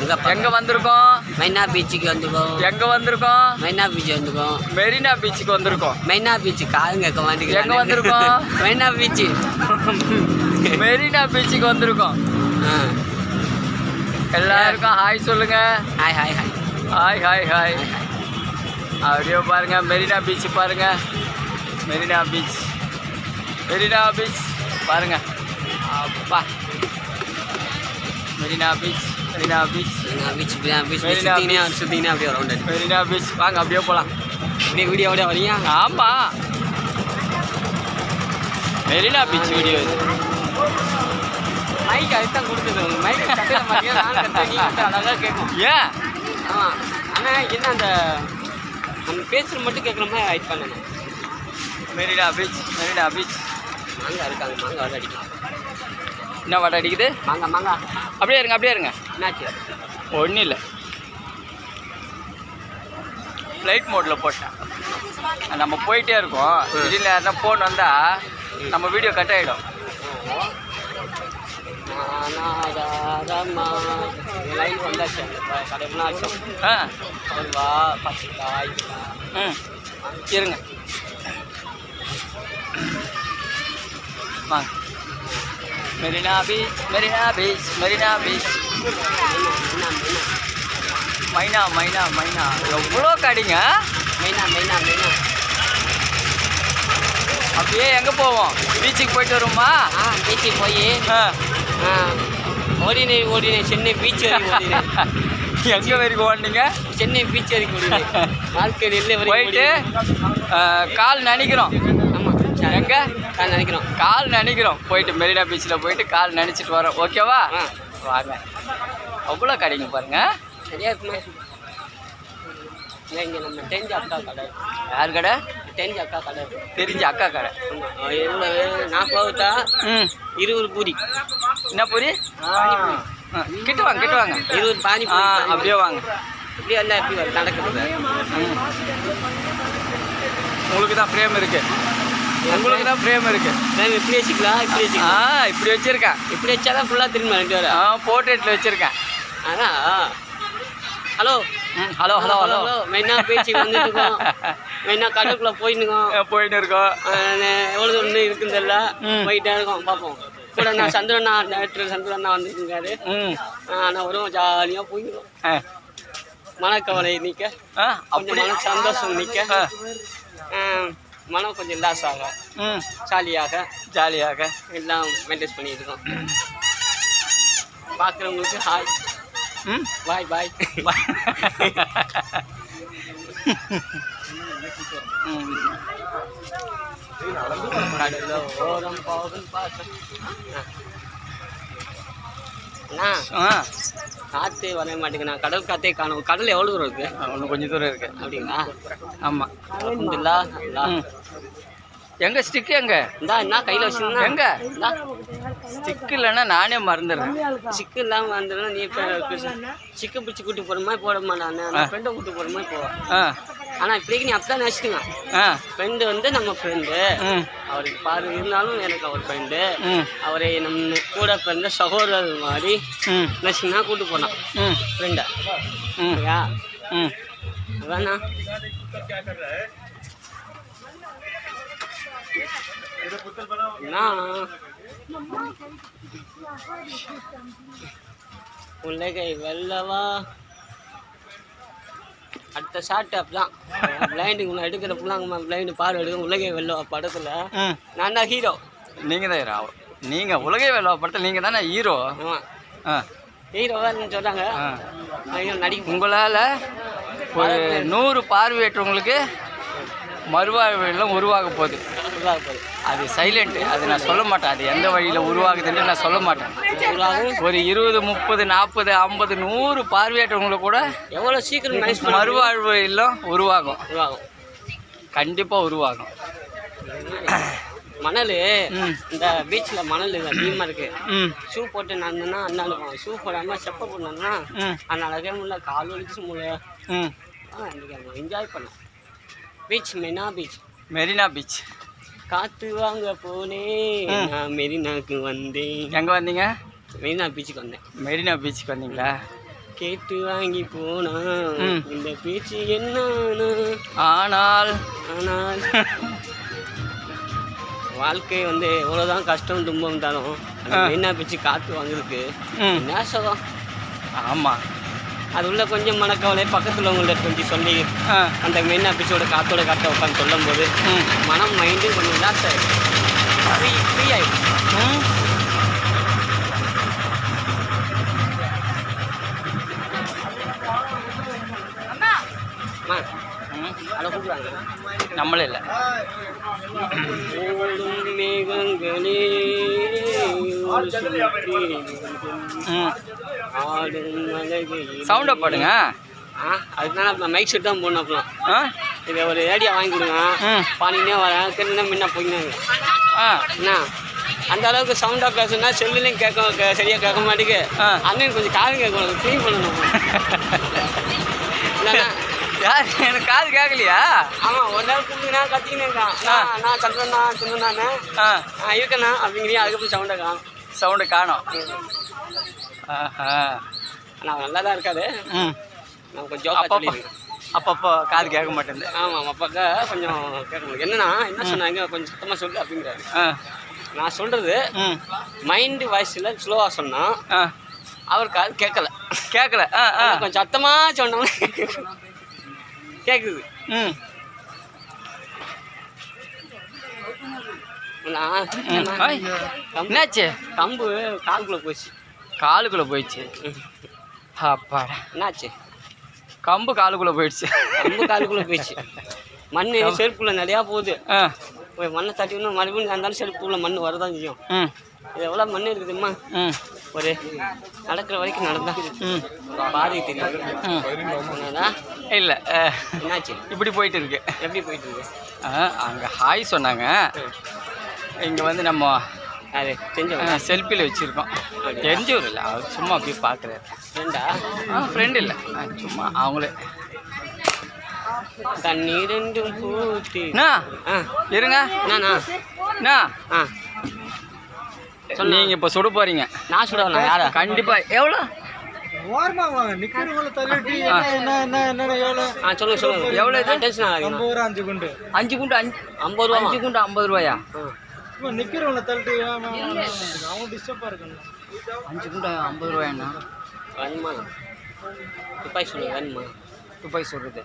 எங்க எங்கே வந்திருக்கோம்? மெரினா பீச்சுக்கு வந்துக்கோம் எங்கே வந்திருக்கோம்? மெரினா பீச் வந்துக்கோம் மெரினா பீச்சுக்கு வந்திருக்கோம். மெரினா பீச் காதுங்க கேட்க மாட்டேங்குது எங்க வந்திருக்கோம்? மெரினா பீச் மெரினா பீச்சுக்கு வந்திருக்கோம். எல்லாருக்கும் ஹாய் சொல்லுங்க. Hi hi hi. Hi hi hi. அப்படியே பாருங்க மெரினா பீச் பாருங்க. மெரினா பீச். மெரினா பீச். பாருங்க. அப்பா. Marina beach. Marina beach Marina beach beach சுற்றினே சுற்றினே அப்படியே ரவுண்ட் மெரினா பீச் வாங்க அப்படியே போகலாம் அப்படியே வீடியோ அப்படியே வரீங்க ஆமா மெரினா பீச் வீடியோ இது மைக் அதுதான் கொடுத்தது மைக் கட்டில மாட்டேங்க நான் கட்டுற அழகாக கேட்கும் ஏன் ஆமாம் ஆனால் என்ன அந்த நம்ம பேசுகிற மட்டும் கேட்குற மாதிரி ஆயிட் பண்ணணும் மெரினா பீச் மெரினா பீச் மாங்காய் இருக்காங்க மாங்காய் அடிக்கலாம் என்ன வடை அடிக்குது? மாங்காய் மாங்காய். அப்படியே இருங்க அப்படியே இருங்க. என்னாச்சு? ஒன்றும் இல்லை. ஃப்ளைட் மோடில் போட்டேன். நம்ம போயிட்டே இருக்கோம். திடீர்னு யாருன்னா ஃபோன் வந்தால் நம்ம வீடியோ கட் ஆகிடும் லைன் வந்தாச்சு. ஆச்சு ஆ. வா பசிக்காய் ம். இருங்க. வாங்க. Marina beach Marina beach Marina beach மைனா மைனா மைனா எவ்வளோ கடிங்க மெயினா மெயினா மெயினா அப்படியே எங்கே போவோம்? பீச்சுக்கு போயிட்டு வருமா ஆ பீச்சுக்கு போய். ஓடினே ஓடினே சென்னை பீச் எங்கே வரைக்கும் ஓடினீங்க? சென்னை பீச் வரைக்கும் வாழ்க்கை போயிட்டு கால் நனைக்கிறோம். எங்க? நான் நினைக்கிறோம். கால் நனைக்கிறோம். போயிட்டு மெரினா பீச்சில் போயிட்டு கால் நனைச்சிட்டு வரோம். ஓகேவா வாங்க. அவ்வளோ கடைங்க பாருங்க. சரியா இருக்குமே? இங்கே நம்ம தெரிஞ்ச அக்கா கடை. யார் கடை? தெரிஞ்ச அக்கா கடை. தெரிஞ்ச அக்கா கடை. எவ்வளோ நாற்பது ம். இருபது பூரி. என்ன பூரி? கிட்ட வாங்க கிட்ட வாங்க. இருபது பானி அப்படியே வாங்க. இப்படி வந்தால் எப்படி ம். உங்களுக்கு தான் ஃப்ரேம் இருக்கு. உங்களுக்கு தான் ஃப்ரேம் இருக்கு. நான் இப்படி வச்சுக்கலாம் இப்படி ஆ வச்சுக்கலாம் இப்படி வச்சிருக்கேன். இப்படி வச்சாதான் ஃபுல்லாக திரும்ப ரெண்டு ஆ வரும் போர்ட்ரேட்டில் வச்சிருக்கேன். அதான் ஹலோ. ஹலோ ஹலோ ஹலோ மெயினா பேச்சுக்கு வந்துட்டு இருக்கோம். மெயினா கடலுக்குள்ளே போயிட்டுருக்கோம் போயிட்டு இருக்கோம். எவ்வளோ தூரம் இருக்குன்னு தெரியல. போயிட்டே இருக்கோம் பார்ப்போம். கூட நான் சந்திரண்ணா டேரக்டர் சந்திரண்ணா வந்துருக்காரு. ம். ஆனால் வரும் ஜாலியாக போயிடும் ஆ. மனக்கவலை நிற்க ஆ கொஞ்சம் மன சந்தோஷம் நிற்க ஆ. மனம் கொஞ்சம் லாஸ் ஆக ம். ஜாலியாக ஜாலியாக எல்லாம் மெயின்டைன் பண்ணிட்டு இருக்கோம் பார்க்குறவங்களுக்கு ஹாய் ம். பாய் பாய் ம். கடல்ல ஓரம் போகும் பார்த்தேன் அண்ணா. ஆ. காற்றே வர மாட்டேங்குது. கடல் காற்றே காணும். கடல் எவ்வளோ தூரம் இருக்கு? இன்னும் கொஞ்சம் தூரம் இருக்கு. அப்படிங்களா? ஆமாம். ம். எங்க ஸ்டிக் எங்க? இந்தா என்ன கையில் வச்சுருந்தா எங்க? இந்தா. ஸ்டிக் இல்லைன்னா நானே மறந்துடுறேன். சிக்கு இல்லாமல் வந்துடும் நீ இப்போ சிக்கு பிடிச்சி கூட்டு போகிற மாதிரி போட மாட்டான் நான் ஃப்ரெண்டை கூட்டு போகிற மாதிரி போவேன். ஆனால் இப்படிக்கு நீ அப்பதான் நினச்சிட்டுங்க ஆ. ஃப்ரெண்டு வந்து நம்ம ஃப்ரெண்டு அவருக்கு பாரு இருந்தாலும் எனக்கு அவர் ஃப்ரெண்டு அவரை நம்ம கூட பிறந்த சகோதரர் மாதிரி ம். நினச்சிங்கன்னா கூட்டு போனான். ஃப்ரெண்டை சரியா? என்ன உலகை வெல்லவா அடுத்த ஷாட் அப்படிதான் பிளைண்டுக்கு முன்னாடி எடுக்கிறப்பெல்லாம் பிளைண்டு பாரு எடுக்கும் உலகை வெல்லவா படத்தில். நான் தான் ஹீரோ நீங்கள் தான் ஹீரோ நீங்கள் உலகை வேலை படத்தில் நீங்கள் தானே ஹீரோ ஆமாம் ஆ. ஹீரோவா சொல்கிறாங்க நடிக்க உங்களால் ஒரு நூறு பார்வையற்றவங்களுக்கு மறுவாழ்வு எல்லாம் உருவாக போகுது. உருவாக போகுது. அது சைலண்ட் அது நான் சொல்ல மாட்டேன். அது எந்த வழியில் உருவாகுதுன்னு நான் சொல்ல மாட்டேன். உருவாகும் ஒரு இருபது முப்பது நாற்பது ஐம்பது நூறு பார்வையற்றவங்களுக்கு கூட எவ்வளோ சீக்கிரம் மறுவாழ்வு எல்லாம் உருவாகும். உருவாகும். கண்டிப்பாக உருவாகும். மணல் இந்த பீச்சில் மணல் அதிகமாக இருக்கு. ஷூ போட்டு நடந்தேன்னா அண்ணாளுக்கும் ஷூ போடாமல் செப்பை போடணும்னா ம். அதனால முடியல. கால் வலிச்சு முடியல. என்ஜாய் பண்ணோம் beach Marina beach Marina beach காத்து வாங்க போனேன். நான் மெரினாக்கு வந்தேன். எங்கே வந்தீங்க? மெரினா பீச்சுக்கு வந்தேன். மெரினா பீச்சுக்கு வந்தீங்களா? கேட்டு வாங்கி போனா. இந்த பேச்சு என்ன ஆனால். ஆனால். வாழ்க்கை வந்து எவ்வளோதான் கஷ்டம் துன்பம் ஆ. மெயினாக பிச்சு காற்று வாங்குறதுக்கு என்ன சுகம் ஆமாம் அது உள்ள கொஞ்சம் மனக்கவலை. பக்கத்தில் உங்கள்ட்ட கொஞ்சம் சொல்லி அந்த மெயின் ஆஃபீஸோட காத்தோட காற்றை உட்காந்து சொல்லும் போது மனம் மைண்டு கொஞ்சம் ரிலாக்ஸ் ஆகிடும் ஃப்ரீ ஃப்ரீ ஆகிடும் நம்மளே இல்லை. ஓடும் மேகங்களே. சவுண்டை பாடுங்க. ஆ அதுதான் நான் மைக் செட் தான் போடணும் அப்பலாம். ஆ. இதை ஒரு ரேடியோ வாங்கி கொடுங்க. பாடினே வரேன். தெரிஞ்சா முன்ன போயினாங்க. என்ன? அந்த அளவுக்கு சவுண்டாக பேசுனா செல்லுலையும் கேட்க கே- சரியா கேட்க மாட்டேங்குது. அண்ணன் கொஞ்சம் காது கேட்கணும் க்ளீன் பண்ணணும். யார்? எனக்கு காது கேட்கலையா? ஆமாம் ஒரு நாள் கூப்பிட்டுனா கத்திக்கினே இருக்கான். நான் நான் சந்திரண்ணா சின்னண்ணாண்ணே ஆ. இருக்கண்ணா அப்படிங்கிறியா? அதுக்கப்புறம் சவுண்டை காணும் சவுண்டு காணோம். ஆஹா. ஆனால் நல்லா தான் இருக்காது ம். நான் கொஞ்சம் அப்பப்போ அப்பப்போ காது கேட்க மாட்டேங்குது. ஆமாம் அப்பாக்கா கொஞ்சம் கேட்க முடியும் என்னன்னா என்ன சொன்னாங்க? கொஞ்சம் சத்தமாக சொல்லு அப்படிங்கிறாரு. நான் சொல்கிறது மைண்டு வாய்ஸில் ஸ்லோவாக சொன்னால் அவர் காது கேட்கல. கேட்கல. கொஞ்சம் சத்தமாக சொன்னோம்னா கேட்குது ம் நான் ம். ஐய், கம்பு என்னாச்சு? கம்பு காலுக்குள்ளே போச்சு. காலுக்குள்ளே போயிடுச்சு. அப்பாடா. என்னாச்சு? கம்பு காலுக்குள்ளே போயிடுச்சு. கம்பு காலுக்குள்ளே போயிடுச்சு. மண் செருப்புக்குள்ளே நிறையா போகுது. மண்ணை தட்டி இன்னும் மறுபடியும் இருந்தாலும் செருப்புக்குள்ளே மண் வரதான் செய்யும். இது எவ்வளோ மண் இருக்குதும்மா? ஒரு நடக்கிற வரைக்கும் நடந்தா. பாதை தெரியும்? இல்லை என்னாச்சு? இப்படி போயிட்டு இருக்கு. எப்படி போயிட்டு இருக்கு? அங்கே ஹாய் சொன்னாங்க. இங்கே வந்து நம்ம அது தெரிஞ்சவங்க. செல்ஃபியில் வச்சுருக்கோம். தெரிஞ்சவர் இல்லை அவர் சும்மா போய் பார்க்குறாரு ஃப்ரெண்டா? ஆ ஃப்ரெண்டு இல்லை. சும்மா அவங்களே. தண்ணீர் ரெண்டும் பூத்தி. அண்ணா ஆ. இருங்க. நீங்கள் இப்போ சுட போகிறீங்க நான் சுடவண்ணா யாரா? கண்டிப்பாக எவ்வளோ? எவ்வளோ? சொல்லுங்க சொல்லுங்க. எவ்வளவு இது? டென்ஷன் ஆகாதீங்க. ஐம்பது ரூபா அஞ்சு குண்டு. அஞ்சு குண்டு அஞ்சு ஐம்பது ரூபா அஞ்சு குண்டு ஐம்பது ரூபாயா? இப்போ நிக்கிறவங்கள தள்ளிட்டு ஏன் டிஸ்டர்பாக இருக்கணும் அஞ்சு குண்டு ஐம்பது ரூபாயாண்ணா வேணுமா துப்பாய் சொல்லுங்க வேணுமா துப்பாக்கி சுடுறது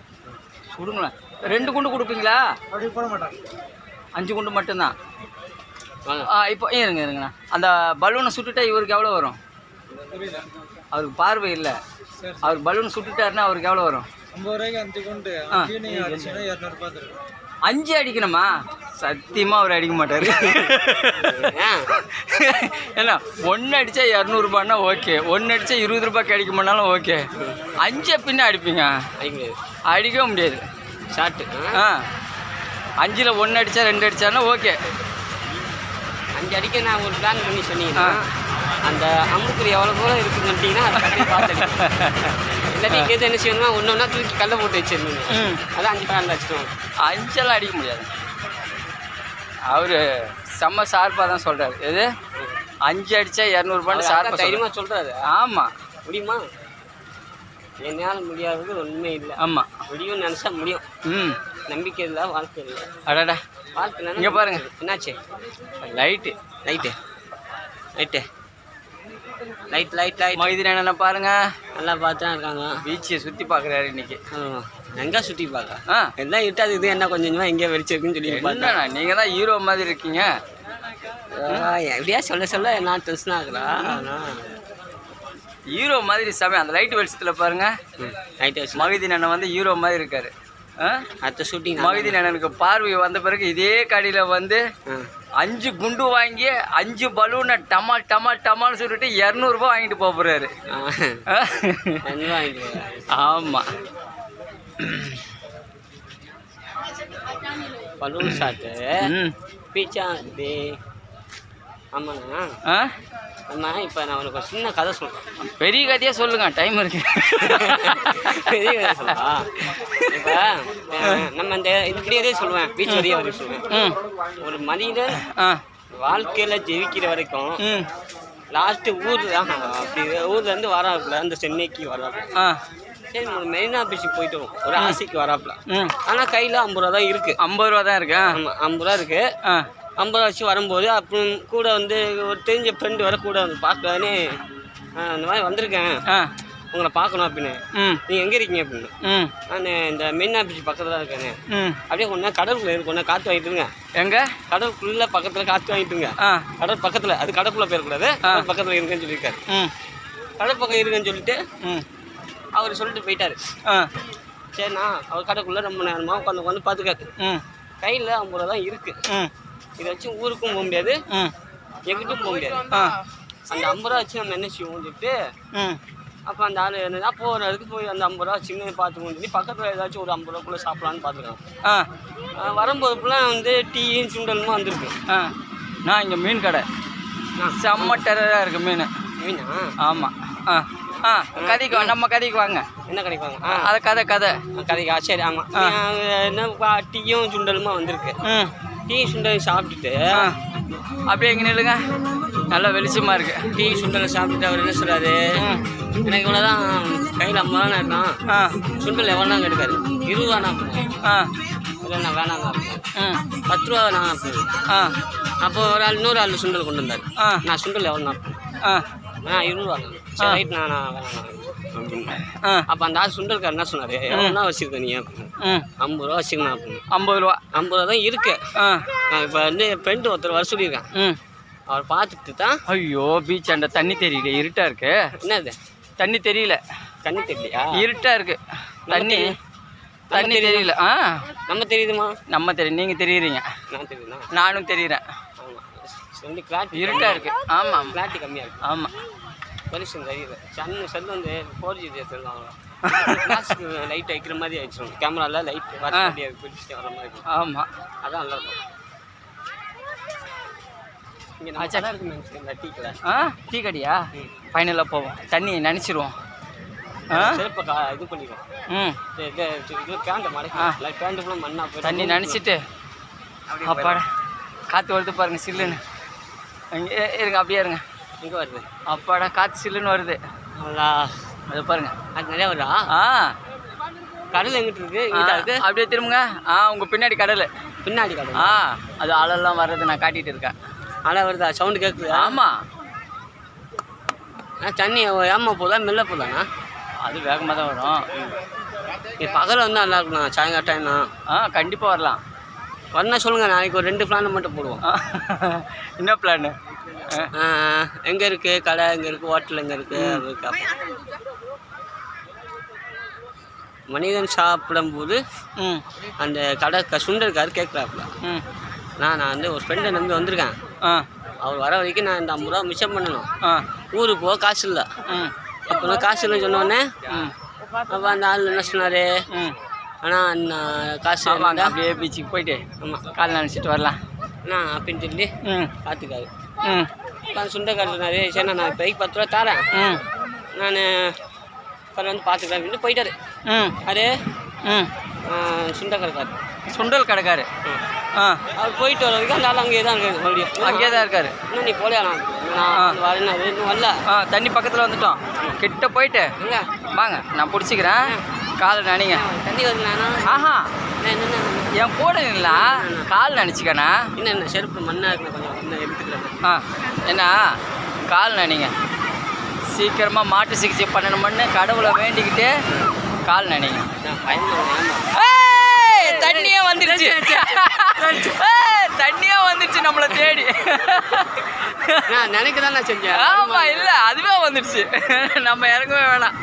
சுடுங்களேன் ரெண்டு குண்டு கொடுப்பீங்களா அப்படி போட மாட்டாங்க அஞ்சு குண்டு மட்டும்தான் ஆ இப்போ இருங்க இருங்கண்ணா அந்த பலூனை சுட்டுட்டா இவருக்கு எவ்வளோ வரும் அவருக்கு பார்வை இல்லை அவர் பலூன் சுட்டுட்டாருன்னா அவருக்கு எவ்வளோ வரும் ஐம்பது ரூபாய்க்கு அஞ்சு குண்டு இரநூறுபா அஞ்சு அடிக்கணுமா? சத்தியமாக அவர் அடிக்க மாட்டார். ஏன் ஏன்னா ஒன்று அடித்தா இரநூறுபான்னா ஓகே. ஒன்று அடித்தா இருபது ரூபாய் கிடைக்குமானாலும் ஓகே. அஞ்சு பின்ன அடிப்பீங்க. அடிக்க அடிக்கவே முடியாது. ஷார்ட்டு ஆ. அஞ்சில் ஒன்று அடித்தா ரெண்டு அடித்தாருன்னா ஓகே. அஞ்சு அடிக்க நான் ஒரு பிளான் பண்ணி சொன்னீங்கன்னா அந்த அம்புக்குறி எவ்வளோ தூரம் இருக்குன்னு பார்த்து இல்லாட்டி கேட்டு என்ன செய்யணும்னா ஒன்று ஒன்றா தூக்கி கல்லை போட்டு வச்சிருந்தீங்க ம். அதான் அஞ்சு பிளான் வச்சுக்கோங்க அஞ்செல்லாம் அடிக்க முடியாது. அவர் செம்ம ஷார்ப்பாக தான் சொல்கிறாரு எது? அஞ்சு அடித்தா இரநூறுபான்னு ஷார்ப்பாக தைரியமாக சொல்கிறாரு ஆமாம் முடியுமா? என்னால் முடியாதது ஒன்றுமே இல்லை. ஆமாம் முடியும்னு நினச்சா முடியும். ம். நம்பிக்கை இல்லை வாழ்க்கை இல்லை. அடடா. வாழ்க்கை இங்க பாருங்க. என்னாச்சு? Light. Light. Light. Light light light Mydeen என்ன பாருங்க. நல்லா பார்த்து இருக்காங்க. பீச்சை சுற்றி பார்க்குறாரு இன்னைக்கு. எங்கே சுற்றி பார்க்க ஆ. எல்லாம் இருட்டாது இது? என்ன கொஞ்சம் கொஞ்சமாக எங்கேயோ வெடிச்சிருக்குன்னு சொல்லி என்னண்ணா நீங்கள் தான் ஹீரோ மாதிரி இருக்கீங்க. எப்படியா சொல்ல சொல்ல நான் டென்ஷன் ஆகுறா ஹீரோ மாதிரி சாமி அந்த லைட் வெளிச்சத்தில் பாருங்க. நைட் வச்சு மகிதின் அண்ணன் வந்து ஹீரோ மாதிரி இருக்காரு. அடுத்த ஷூட்டிங் மகிதின் அண்ணனுக்கு பார்வை வந்த பிறகு இதே கடையில் வந்து அஞ்சு குண்டு வாங்கி அஞ்சு பலூனை டமா டமா டமான்னு சொல்லிட்டு இரநூறுபா வாங்கிட்டு போக போகிறாரு ஆமாம் பலூன் ஷாட்டு ம். பீச்சா ஆமாண்ணா ஆ? அம்மா இப்போ நான் உனக்கு ஒரு சின்ன கதை சொல்கிறேன் பெரிய கதையாக சொல்லுங்க டைம் இருக்கு. பெரிய கதை இப்போ நம்ம இந்த இப்படியே சொல்லுவேன் பீச் வரையே சொல்லுவேன். ஒரு மனிதன் வாழ்க்கையில் ஜெயிக்கிற வரைக்கும் லாஸ்ட்டு ஊர் ஆஹா, அப்படி ஊர்லேருந்து வராப்புல அந்த சென்னைக்கு வராப்புல. சரி ஒரு மெரினா பீச்சுக்கு போயிட்டு வரும் ஒரு ஆசைக்கு வராப்புல. ஆனால் கையில் ஐம்பது ரூபா தான் இருக்குது ஐம்பது ரூபா தான் இருக்கு. ஆமாம் ஐம்பது ரூபா இருக்குது ஐம்பது வச்சு வரும்போது அப்புறம் கூட வந்து ஒரு தெரிஞ்ச ஃப்ரெண்டு வர கூட வந்து பார்க்கலான்னு இந்த மாதிரி வந்திருக்கேன். உங்களை பார்க்கணும் அப்படின்னு. நீங்கள் எங்கே இருக்கீங்க அப்படின்னு. நான் இந்த மெரினா பீச் பக்கத்தில் தான் இருக்கேன். அப்படியே கொஞ்ச நேரம் கடலுக்குள்ள இருக்கு கொஞ்ச நேரம் காற்று வாங்கிட்டுருங்க எங்க? கடலுக்குள்ள பக்கத்தில் காற்று வாங்கிட்டுருங்க கடல் பக்கத்தில் அது கடற்குள்ளே போயிடக்கூடாது. கடல் பக்கத்தில் இருக்குன்னு சொல்லியிருக்காரு. கடல் பக்கம் இருக்குன்னு சொல்லிட்டு ம். அவர் சொல்லிட்டு போயிட்டாரு. சரிண்ணா அவர் கடைக்குள்ளே ரொம்ப நேரமாக உட்காந்து உட்காந்து பார்த்துக்காரு. கையில் ஐம்பது ரூபா தான் இருக்குது இதை வச்சு ஊருக்கும் போக முடியாது. எங்கிட்டும் போக முடியாது. ஆ அந்த ஐம்பது ரூபா வச்சு நம்ம என்ன செய்வோம்னு சொல்லிட்டு அப்போ அந்த ஆள் என்ன போகிறதுக்கு போய் அந்த ஐம்பது ரூபா சின்ன பார்த்துக்கணும் சொல்லி பக்கத்தில் ஏதாச்சும் ஒரு ஐம்பது ரூபாக்குள்ளே சாப்பிட்லான்னு பார்த்துருக்கான் ஆ வரும்போது ஃபுல்லாக வந்து டீயும் சுண்டலுமா வந்திருக்கு. ஆ. நான் இங்கே மீன் கடை. ஆ. செம்ம டெரராக இருக்கு மீன். மீனா? ஆமாம் ஆ. ஆ கதைக்கு நம்ம கதைக்கு வாங்க. என்ன கிடைப்பாங்க ஆ. அது கதை கதை. கடைக்கா சரி ஆமாம் என்ன டீயும் சுண்டலுமா வந்திருக்கு. டீ சுண்டல் சாப்பிட்டுட்டு அப்படியே இங்கே நில்லுங்க. நல்லா வெளிச்சமாக இருக்கு. டீ சுண்டலை சாப்பிட்டுட்டு அவர் என்ன சொல்கிறாரு எனக்கு இவ்வளோதான் கையில் ஐம்பது ரூபா இருக்கான் ஆ. சுண்டல் எவ்வளோ நாங்கள் எடுக்காரு இருபது ரூபா நான் ஆ. இல்லை நான் வேணாங்க பத்து ரூபா நான். ஆ. அப்போ ஒரு ஆள் இன்னொரு ஆள் சுண்டல் கொண்டு வந்தார். ஆ. நான் சுண்டல் எவ்வளோ நான் ஆ. ஆ இருபது ரூபா சரி ரைட் நான் நான் வேணாம் அப்போ அந்த ஆள் சுண்டல்கார் என்ன சொன்னார்? எவ்வளோனா வச்சுருக்க நீ? ஐம்பது ரூபா வச்சுக்கணும் அப்படின்னு ஐம்பது ரூபா. ஐம்பது ரூபா தான் இருக்கு. இப்போ வந்து ஃப்ரெண்டு ஒருத்தர் வர சொல்லியிருக்கேன். அவர் பார்த்துட்டு தான் ஐயோ பீச் அண்ட தண்ணி தெரியல இருட்டா இருக்கு. என்னது? தண்ணி தெரியல. கண்ணு தெரியலையா? இருட்டா இருக்கு. தண்ணி. தண்ணி தெரியல. ஆ. நம்ம தெரியுதுமா? நம்ம தெரியும் நீங்கள் தெரியுறீங்க. நான் தெரியுதுண்ணா நானும் தெரியுறேன். ஆமாம் வந்து கிளாரிட்டி இருட்டா இருக்கு. ஆமாம் கிளாரிட்டி கம்மியாக இருக்கு. ஆமாம் பெருசு தெரியுது சன்னு செல் வந்து ஃபோர் ஜி கிளாஸ்க்கு லைட் வைக்கிற மாதிரி ஆயிடுச்சு. கேமராவில் லைட் வர மாதிரி பிடிச்சிட்டு வர மாதிரி இருக்கும். ஆமாம் அதான் நல்லா இருக்கும். இங்கே நான் நல்லா இருக்கு நினச்சி இந்த டீக்கில் ஆ டீ கடியா? ஃபைனலாக போவோம். தண்ணி நினச்சிருவோம். செருப்பை கா இது பண்ணிடுவோம். ம். இது இது பேண்ட்டை மறைக்கலாம் பேண்ட்டு ஃபுல்லாக மண்ணா போய் தண்ணி நினச்சிட்டு. அப்பாடா. காற்று வருது பாருங்க சில்லுன்னு. இங்கே இருங்க அப்படியே இருங்க. இங்கே வருது. அப்பாடா காற்று சில்லுன்னு வருது. நல்லா அது பாருங்க. அது நிறையா வருதா? ஆ. கடல் எங்கிட்டு இருக்கு? ஆ, இங்கிட்ட இருக்கு? அப்படியே திரும்புங்க. ஆ உங்கள் பின்னாடி கடல். பின்னாடி கடல்? ஆ அது அலெல்லாம் வர்றது நான் காட்டிட்டு இருக்கேன். அலை வருதா? சவுண்டு கேட்குதா ஆமாம் ஆ தண்ணி ஏமா போதா மெல்ல போதாண்ணா அது வேகமாக தான் வரும். இது பகல் வந்து நல்லா இருக்குண்ணா சாயங்காலம் டைம்னா ஆ கண்டிப்பாக வரலாம். வரணும் சொல்லுங்க நாளைக்கு ஒரு ரெண்டு பிளான் மட்டும் போடுவோம். என்ன பிளான் எங்கே இருக்கு? கடை எங்கே இருக்கு? ஹோட்டல் எங்கே இருக்கு? அது இருக்கு அப்ப. மனிதன் சாப்பிடும்போது ம். அந்த கடை க சுண்டருக்காரு கேட்குறாப்புல ம். நான் நான் வந்து ஒரு ஃப்ரெண்டை நம்பி வந்திருக்கேன். அவர் வர வரைக்கும் நான் இந்த ஐம்பது ரூபா மிச்சம் பண்ணணும். ஊருக்கு போக காசு இல்லை. ம். அப்போ நான் காசு இல்லைன்னு சொன்னோடனே அப்போ அந்த ஆள் என்ன சொன்னார்? ஆனால் காசு அப்படியே பீச்சுக்கு போயிட்டு ஆமாம் கால் நினச்சிட்டு வரலாம். அண்ணா அப்படின்னு சொல்லி ம். பார்த்துக்காரு உட்காந்து சுண்டைக்கார் சொன்னார் சரி நான் இப்போதைக்கு பத்து ரூபா தரேன். நான் அப்புறம் வந்து பார்த்துக்கிறேன் அப்படின்னு போயிட்டாரு. ம் அது ம் சுண்டக்காரக்கார் சுண்டல் கடைக்காரு. ஆ. அவர் போயிட்டு வர வரைக்கும் அந்த ஆள் அங்கேயே தான் இருக்காரு மறுபடியும். அங்கேயே தான் இருக்காரு. இன்னும் நீ போலையா நான் நான் வரேன் அது இன்னும் வரல. ஆ தண்ணி பக்கத்தில் வந்துட்டோம். கிட்ட போயிட்டு. வாங்க நான் பிடிச்சிக்கிறேன். காலை நினைங்க. தண்ணி வருது நானா ஆஹா. என்ன என் கூட இல்ல கால் நினச்சிக்கண்ணா. என்ன என்ன செருப்பு மண்ணாக இருக்கு கொஞ்சம். இன்னும் எடுத்துக்கிறேன் ஆ என்ன கால் நினைங்க சீக்கிரமாக மாட்டு சிகிச்சை பண்ணணும்னு கடவுளை வேண்டிக்கிட்டு கால் நினைங்க நான் பயந்துருவேன் ஏய், தண்ணியே வந்துருச்சு. தண்ணியே வந்துருச்சு நம்மளை தேடி. நான் நினைக்க தான் நான் செஞ்சேன். ஆமா இல்ல அதுவே வந்துருச்சு. நம்ம இறங்கவே வேணாம்.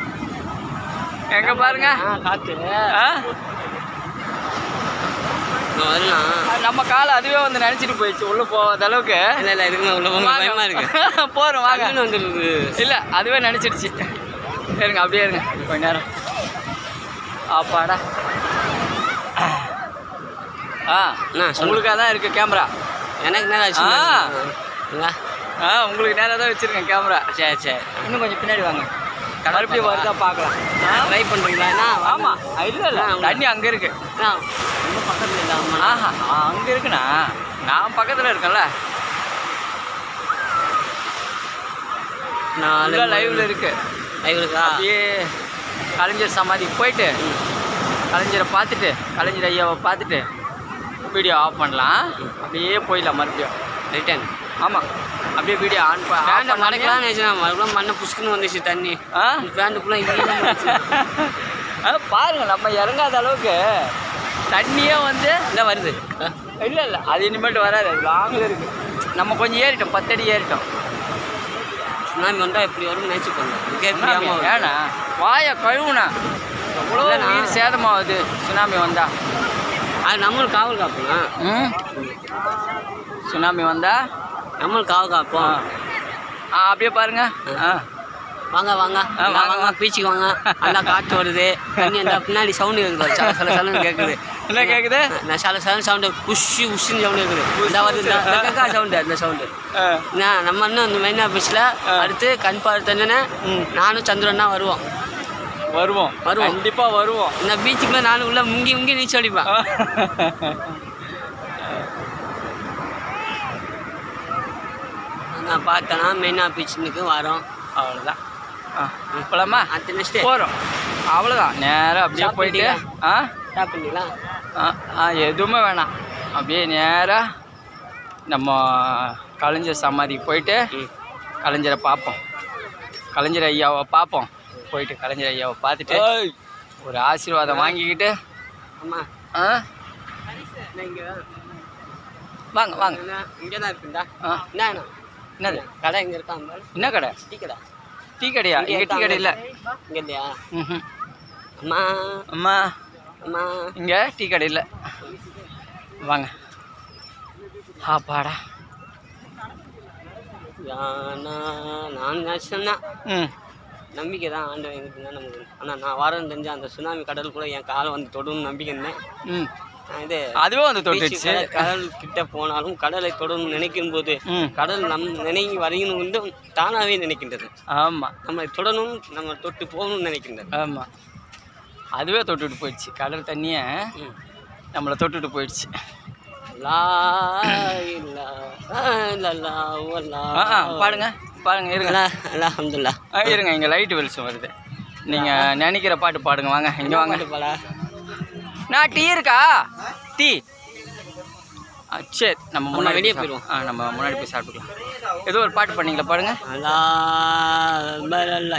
எங்க பாருங்க. காற்று நம்ம காலை அதுவே வந்து நினைச்சிட்டு போயிடுச்சு. உள்ள போகாத அளவுக்கு. இல்லை இல்லை இருக்குமா உள்ள போங்க. பயமாக இருக்கு. போறோம் வாங்க. வந்துருக்குது இல்ல அதுவே நினைச்சிடுச்சு. இருங்க அப்படியே இருங்க. கொஞ்ச நேரம். அப்பாடா. ஆ உங்களுக்காக தான் இருக்கு கேமரா. எனக்கு நேரம் ஆச்சு? ஆ. ஆ உங்களுக்கு நேராக தான் வச்சிருக்கேன் கேமரா. சரி சரி. இன்னும் கொஞ்சம் பின்னாடி வாங்க. மறுபடியும் வருதா பார்க்கலாம். ட்ரை பண்ணுறீங்களா என்ன ஆமா. இல்ல இல்ல. ஆ, தண்ணி அங்க இருக்கு. அண்ணா, ரொம்ப பக்கத்தில் இல்லாமல் ஆஹா அங்க இருக்குண்ணா. நான் பக்கத்துல இருக்கேன்ல. நாலு லைவ்ல இருக்கு. லைவ்லக்கா அப்படியே கலைஞர் சமாதிக்கு போயிட்டு கலைஞரை பார்த்துட்டு கலைஞர் ஐயாவை பார்த்துட்டு வீடியோ ஆஃப் பண்ணலாம். அப்படியே போயிடலாம் மறுபடியும். ரிட்டர்ன் ஆமாம் அப்படியே வீடியோ ஆன் பண்ணி மடக்கலாம் நினைச்சேன். மறுபடியும் மண்ணை புஷ்குன்னு வந்துச்சு தண்ணி. பேண்டுக்குள்ள ஆ, பாருங்க நம்ம இறங்காத அளவுக்கு தண்ணியே வந்து இந்த வருது? இல்லை இல்லை அது இனிமேட்டு வராது அது லாங்கில் இருக்கு. நம்ம கொஞ்சம் ஏறிட்டோம் பத்தடி ஏறிட்டோம். சுனாமி வந்தா இப்படி வரும்னு நினைச்சு போங்க. சுனாமி ஏண்ணா வாயை கழுவுண்ணா எவ்வளோ. உயிர் சேதமாகுது சுனாமி வந்தா. அது நம்மளும் காவல் காப்போம் ம்? சுனாமி வந்தா? நம்மளும் காவல் காப்போம். ஆ. அப்படியே பாருங்க. ஆ. வாங்க வாங்க. வாங்க. பீச்சுக்கு வாங்க. நல்லா காற்று வருது. தண்ணி அந்த பின்னாடி சவுண்டு கேட்குது சல சல சலன்னு கேட்குது என்ன கேட்குது நான் சல சலன்னு சவுண்டு புஷி உஷின்னு சவுண்டு கேட்குது இந்த வருது கேட்கா சவுண்டு அந்த சவுண்டு நான் நம்ம இன்னும் இந்த மெயின் ஆஃபீஸில் அடுத்து கண் பார்த்தோன்னே நானும் சந்திரன் தான் வருவோம். வருவோம். வருவோம். கண்டிப்பா வருவோம். இந்த பீச்சுக்குள்ளே நானும் உள்ள முங்கி முங்கி நீச்சல் அடிப்பேன். நான் பார்த்தேன்னா மெயினா பீச்சுக்கு வரோம். அவ்வளோதான் ஆ போலாமா? அடுத்த நெக்ஸ்ட்டு போகிறோம் அவ்வளோதான் நேராக அப்படியே போயிட்டு ஆ? சாப்பிட்டீங்களா ஆ ஆ எதுவுமே வேணாம். அப்படியே நேராக நம்ம கலைஞர் சமாதிக்கு போயிட்டு கலைஞரை பார்ப்போம். கலைஞர் ஐயாவை பார்ப்போம். போயிட்டு கலைஞர் ஐயாவை பார்த்துட்டு ஒரு ஆசீர்வாதம் வாங்கிக்கிட்டு அம்மா. ஆ? வாங்க வாங்க. இங்கே தான் இருக்குண்டா. ஆ. என்ன என்னது? கடை இங்கே இருக்கா என்ன கடை? டீ கடை. டீ கடையா? இங்கே டீ கடை இல்லை இங்கே இல்லையா அம்மா. அம்மா. அம்மா. இங்கே டீ கடை இல்லை வாங்க ஆப்பாடா நான் ம். நம்பிக்கை தான் ஆண்டவன் எங்கிட்ட தான் நமக்கு ஆனால் நான் வரேன்னு தெரிஞ்ச அந்த சுனாமி கடல் கூட என் காலை வந்து தொடணும்னு நம்பிக்கை இருந்தேன். ம். இது அதுவே வந்து தொட்டுடுச்சு. கடல் கிட்ட போனாலும் கடலை தொடணும்னு நினைக்கும் போது கடல் நம் நினைவு வரையணும் வந்து தானாகவே நினைக்கின்றது. ஆமாம் நம்மளை தொடணும் நம்ம தொட்டு போகணும்னு நினைக்கின்றது. ஆமாம் அதுவே தொட்டுட்டு போயிடுச்சு. கடல் தண்ணியை. நம்மளை தொட்டுட்டு போயிடுச்சு. பாடுங்க பாடுங்க இருங்க. அலா அல்ஹம்துலில்லாஹ் ஆ இருங்க இங்கே லைட் வெளிச்சம் வருது. நீங்கள் நினைக்கிற பாட்டு பாடுங்க வாங்க இங்கே வாங்க. பாலா நான் டீ இருக்கா? டீ. சரி நம்ம முன்னாடி வெளியே போய் போயிடுவோம். ஆ நம்ம முன்னாடி போய் சாப்பிட்டுக்கலாம். ஏதோ ஒரு பாட்டு பண்ணீங்களா பாடுங்க.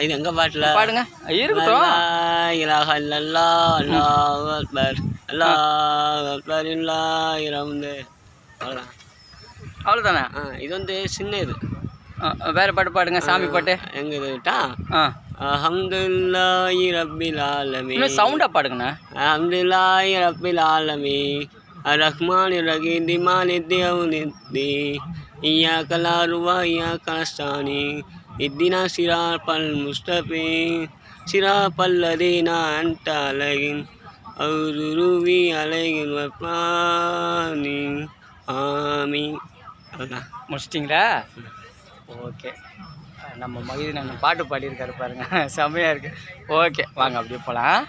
இது எங்க பாட்டுல? பாடுங்க. இருக்கட்டும். லா இலாஹ இல்லல்லாஹ் அல்லாஹு அக்பர் அல்லாஹ் அக்பர் இல்லாஹ் ரஹ்மது அவ்வளோதான் அவ்வளோதானே இது வந்து சின்ன இது வேற பாட்டு பாடுங்க சாமி பாட்டு. எங்க இது விட்டா ஆ. அஹம்துல்லாஹி ரப்பில் ஆலமி சவுண்டா பாடுங்கண்ணா. அஹம்துல்லாஹி ரப்பில் ஆலமி ரஹ்மான் ரஹீம் திமாலி தியவுனித்தி ஐயா கலா ருவா ஐயா கலஸ்தானி இத்தினா சிரா பல் முஸ்தபி சிரா பல்லதீனா அன்ட அழகின் அவரு ரூவி அழகின் வப்பானி ஆமி முடிச்சிட்டிங்களா? ஓகே. நம்ம மகிழ்ச்சி நம்ம பாட்டு பாடியிருக்காரு பாருங்க. செம்மையாக இருக்கு. ஓகே வாங்க அப்படியே போகலாம்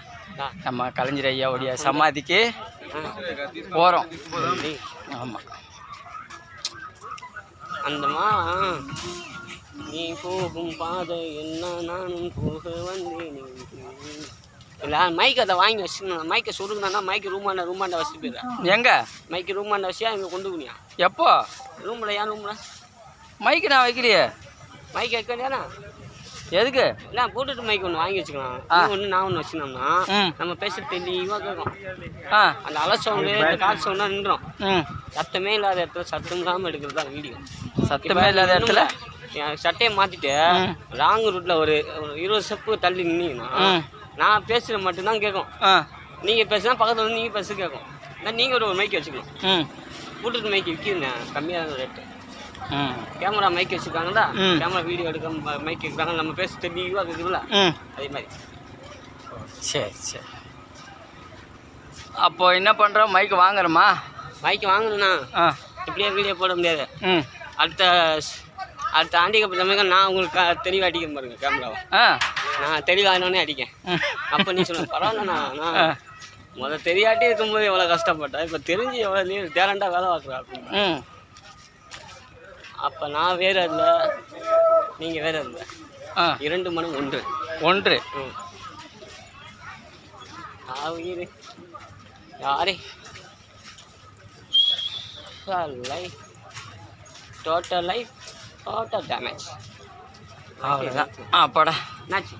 நம்ம கலைஞர் ஐயாவுடைய சமாதிக்கு போகிறோம் ஆமாம் அந்தமா நீ போகும் பாதை என்ன? நானும் போக வந்தேன். இல்லை மைக் அதை வாங்கி வச்சுக்கணும். மைக்கை சொருக்குனா மைக்கு ரூமாண்ட ரூமாண்ட வச்சுட்டு போயிடுறேன் எங்கே? மைக்கு ரூமாண்ட வச்சியா இங்கே கொண்டு போனியா எப்போ? ரூமில் ஏன் ரூமில் மைக்கு நான் வைக்கலையே. மைக் வைக்கலையாண்ணா எதுக்கு? இல்லை போட்டுட்டு மைக் ஒன்று வாங்கி வச்சுக்கலாம். ஒன்று நான் ஒன்று வச்சுனோம்னா நம்ம பேச தெளிவாக கேட்கும். அந்த அலை சவுண்டு இந்த காற்று சவுண்டாக நின்றோம் சத்தமே இல்லாத இடத்துல சத்தம் இல்லாமல் எடுக்கிறது தான் வீடியோ. சத்தமே இல்லாத இடத்துல? சட்டையை மாற்றிட்டு. ராங் ரூட்டில் ஒரு ஒரு இருபது ஸ்டெப்பு தள்ளி நின்னீங்கன்னா நான் பேசுகிறது மட்டும்தான் கேட்கும். நீங்கள் பேசுனா பக்கத்தில் வந்து நீங்கள் பேச கேட்கும். நான் நீங்கள் ஒரு மைக் வச்சுக்கணும். ப்ளூடூத் மைக் விற்கிதுண்ணே கம்மியான ரேட்டு கேமரா மைக் வச்சுருக்காங்களா. கேமரா வீடியோ எடுக்க மைக் இருக்காங்க நம்ம பேச தெளிவாக இருக்குதுல்ல அதே மாதிரி. சரி சரி. அப்போ என்ன பண்ணுறோம் மைக்கு வாங்குறோமா? மைக் வாங்கணும்ண்ணா ஆ. இப்படியே வீடியோ போட முடியாது. அடுத்த அடுத்த ஆண்டிகை பற்றி நான் உங்களுக்கு க- தெளிவா அடிக்க பாருங்க கேமராவை நான் தெளிவானோடனே அடிக்கேன் அப்போ நீ சொல்ல பரவாயில்லண்ணா நான் முத தெரியாட்டி இருக்கும்போது எவ்வளோ கஷ்டப்பட்டேன் இப்போ தெரிஞ்சு எவ்வளோ டேலண்டாக வேலை பார்க்குறா அப்படின்னு ம். அப்போ நான் வேற இல்லை. நீங்கள் வேற இல்லை. ஆ. இரண்டு மனம் ஒன்று. ஒன்று. உயிர் யாரே? Life total life total damage அவ்வளோதான் அப்பாடா என்னாச்சு?